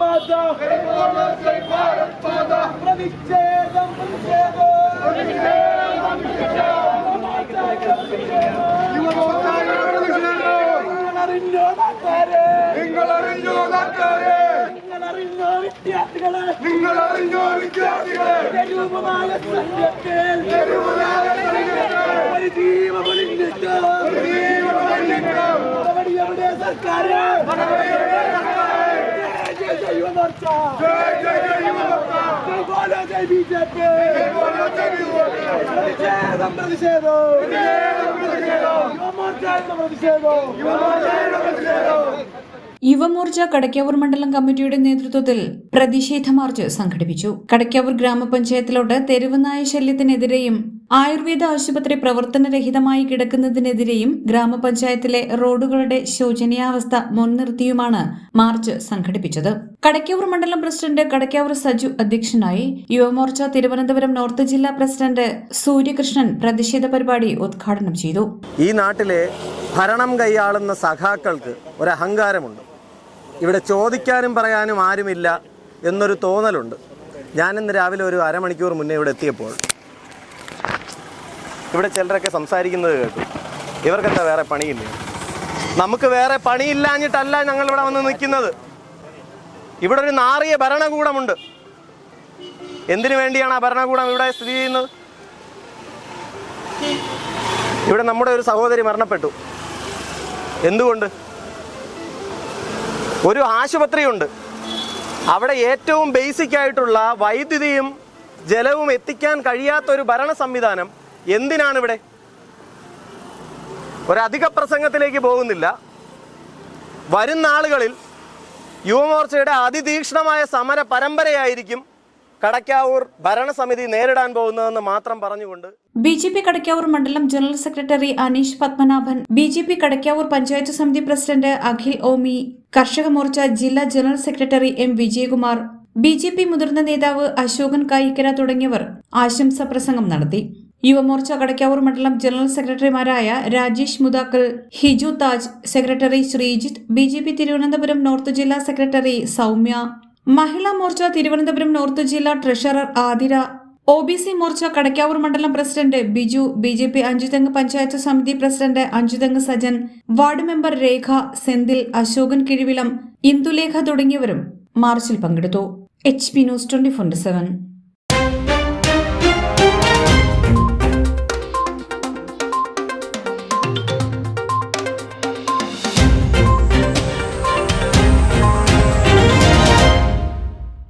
മാതാ. പ്രതിഷേധം നിങ്ങളറിഞ്ഞോ നാട്ടുകാരെ? നിങ്ങളറിഞ്ഞോ വിദ്യാർത്ഥികളെ നിങ്ങളറിഞ്ഞോ വിദ്യാർത്ഥികളെ? രൂപമായ സത്യത്തിൽ ഒരു ജീവപൊലിഞ്ഞിട്ട് നടപടി എവിടെ സർക്കാർ ജയ് ജയ് യുവമോർച്ച ജയ് ജയ് ജയ് യുവമോർച്ച. ജയ് ബോലോ ജയ് ബി ജെ പി പ്രതിഷേധം പ്രതിഷേധം യുവമോർച്ചയുടെ പ്രതിഷേധം യുവമോർച്ച കടക്കാവൂർ മണ്ഡലം കമ്മിറ്റിയുടെ നേതൃത്വത്തിൽ പ്രതിഷേധ മാർച്ച് സംഘടിപ്പിച്ചു. കടക്കാവൂർ ഗ്രാമപഞ്ചായത്തിലോട്ട് തെരുവുനായ ശല്യത്തിനെതിരെയും ആയുർവേദ ആശുപത്രി പ്രവർത്തനരഹിതമായി കിടക്കുന്നതിനെതിരെയും ഗ്രാമപഞ്ചായത്തിലെ റോഡുകളുടെ ശോചനീയാവസ്ഥ മുൻനിർത്തിയുമാണ് മാർച്ച് സംഘടിപ്പിച്ചത്. കടയ്ക്കാവൂർ മണ്ഡലം പ്രസിഡന്റ് കടയ്ക്കാവൂർ സജു അധ്യക്ഷനായി യുവമോർച്ച തിരുവനന്തപുരം നോർത്ത് ജില്ലാ പ്രസിഡന്റ് സൂര്യകൃഷ്ണൻ പ്രതിഷേധ പരിപാടി ഉദ്ഘാടനം ചെയ്തു. ഈ നാട്ടിലെ ഭരണം കൈയാളുന്ന സഖാക്കൾക്ക് ഒരു അഹങ്കാരമുണ്ട്. ഇവിടെ ചോദിക്കാനും പറയാനും ആരുമില്ല എന്നൊരു തോന്നലുണ്ട്. ഞാനിന്ന് രാവിലെ ഒരു അരമണിക്കൂർ മുന്നേ ഇവിടെ എത്തിയപ്പോൾ ഇവിടെ ചിലരൊക്കെ സംസാരിക്കുന്നത് കേട്ടു. ഇവർക്കെന്താ വേറെ പണിയില്ല? നമുക്ക് വേറെ പണിയില്ലാഞ്ഞിട്ടല്ല ഞങ്ങൾ ഇവിടെ വന്ന് നിൽക്കുന്നത്. ഇവിടെ ഒരു നാറിയ ഭരണകൂടമുണ്ട്. എന്തിനു വേണ്ടിയാണ് ആ ഭരണകൂടം ഇവിടെ സ്ഥിതി ചെയ്യുന്നത്? ഇവിടെ നമ്മുടെ ഒരു സഹോദരി മരണപ്പെട്ടു. എന്തുകൊണ്ട്? ഒരു ആശുപത്രിയുണ്ട്. അവിടെ ഏറ്റവും ബേസിക് ആയിട്ടുള്ള വൈദ്യുതിയും ജലവും എത്തിക്കാൻ കഴിയാത്ത ഒരു ഭരണ സംവിധാനം എന്തിനാണ് ഇവിടെ ഒരധിക പ്രസംഗത്തിലേക്ക് പോകുന്നില്ല. വരുന്ന ആളുകളിൽ യുവമോർച്ചയുടെ അതിതീക്ഷണമായ സമര പരമ്പരയായിരിക്കും കടക്കാവൂർ ഭരണസമിതി നേരിടാൻ പോകുന്നതെന്ന് മാത്രം പറഞ്ഞുകൊണ്ട് ബി ജെ പി കടക്കാവൂർ മണ്ഡലം general secretary Aneesh Padmanabhan B J P Kadakkavoor panchayat സമിതി പ്രസിഡന്റ് അഖിൽ ഓമി കർഷക മോർച്ച ജില്ലാ general secretary M Vijayakumar B J P മുതിർന്ന നേതാവ് അശോകൻ കായിക്കര തുടങ്ങിയവർ ആശംസാ പ്രസംഗം നടത്തി. യുവമോർച്ച കടയ്ക്കാവൂർ മണ്ഡലം ജനറൽ സെക്രട്ടറിമാരായ Rajesh Muthakkal Hiju Taj secretary Sreejith B J P Thiruvananthapuram north ജില്ലാ സെക്രട്ടറി സൗമ്യ മഹിളാ മോർച്ച തിരുവനന്തപുരം നോർത്ത് ജില്ലാ treasurer Athira O B C Morcha Kadakkavoor മണ്ഡലം president Biju B J P Anchuthengu panchayat സമിതി president Anchuthengu Sajan ward member Rekha Senthil Ashokan Kizhuvilam Indulekha തുടങ്ങിയവരും മാർച്ചിൽ പങ്കെടുത്തു. H P news twenty four seven.